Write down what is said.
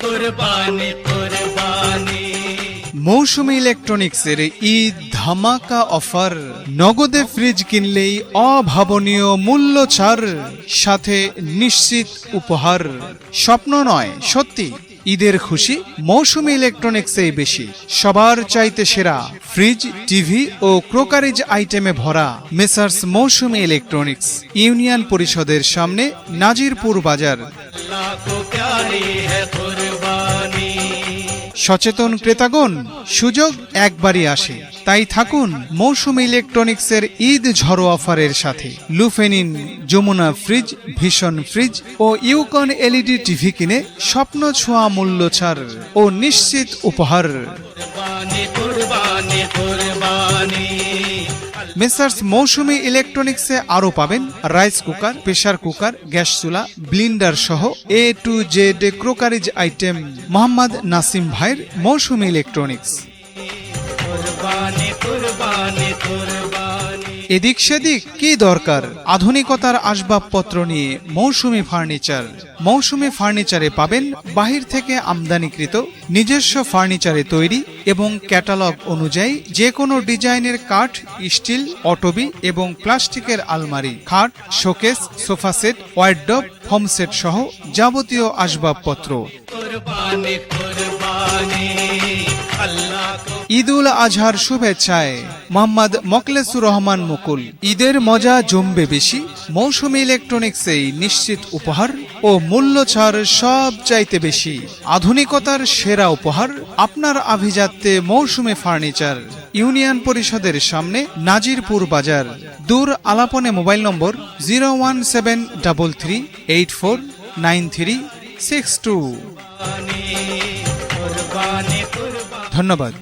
কুরবানি মৌসুমী ইলেকট্রনিক্সের ঈদ ধামাকা অফার নগদে ফ্রিজ কিনলেই অভাবনীয় মূল্য ছাড়, সাথে নিশ্চিত উপহার। স্বপ্ন নয়, সত্যি। ঈদের খুশি মৌসুমি ইলেকট্রনিক্সেই বেশি। সবার চাইতে সেরা ফ্রিজ, টিভি ও ক্রোকারিজ আইটেমে ভরা মেসার্স মৌসুমি ইলেকট্রনিক্স ইউনিয়ন পরিষদের সামনে নাজিরপুর বাজার। সচেতন ক্রেতাগণ, সুযোগ একবারই আসে। তাই থাকুন মৌসুমি ইলেকট্রনিক্সের ঈদ ঝড়ো অফারের সাথে। লুফেনিন, যমুনা ফ্রিজ, ভীষণ ফ্রিজ ও ইউকন এলইডি টিভি কিনে স্বপ্ন ছোঁয়া মূল্য ছাড় ও নিশ্চিত উপহার। মেসার্স মৌসুমি ইলেকট্রনিক্সে আরও পাবেন rice cooker pressure cooker, gas চুলা, ব্লিন্ডার সহ A to Z crockeries item. Mohammad Nasim ভাইয়ের মৌসুমি ইলেকট্রনিক্স। এদিক সেদিক কি দরকার? আধুনিকতার আসবাবপত্র নিয়ে মৌসুমি ফার্নিচার। মৌসুমি ফার্নিচারে পাবেন বাহির থেকে আমদানিকৃত নিজস্ব ফার্নিচারে তৈরি এবং ক্যাটালগ অনুযায়ী যে কোনো ডিজাইনের কাঠ, স্টিল, অটোবি এবং প্লাস্টিকের আলমারি, খাট, showcase, sofa set wardrobe home set সহ যাবতীয় আসবাবপত্র। ঈদুল আজহার শুভেচ্ছায় মোহাম্মদ মকলেসুর রহমান মুকুল। ঈদের মজা জমবে বেশি, মৌসুমী ইলেকট্রনিক্সেই নিশ্চিত উপহার ও মূল্য ছাড় সব চাইতে বেশি। আধুনিকতার সেরা উপহার, আপনার আভিজাত্যে মৌসুমে ফার্নিচার। ইউনিয়ন পরিষদের সামনে নাজিরপুর বাজার। দূর আলাপনে mobile number zero one seven double three eight four nine three six two ধন্যবাদ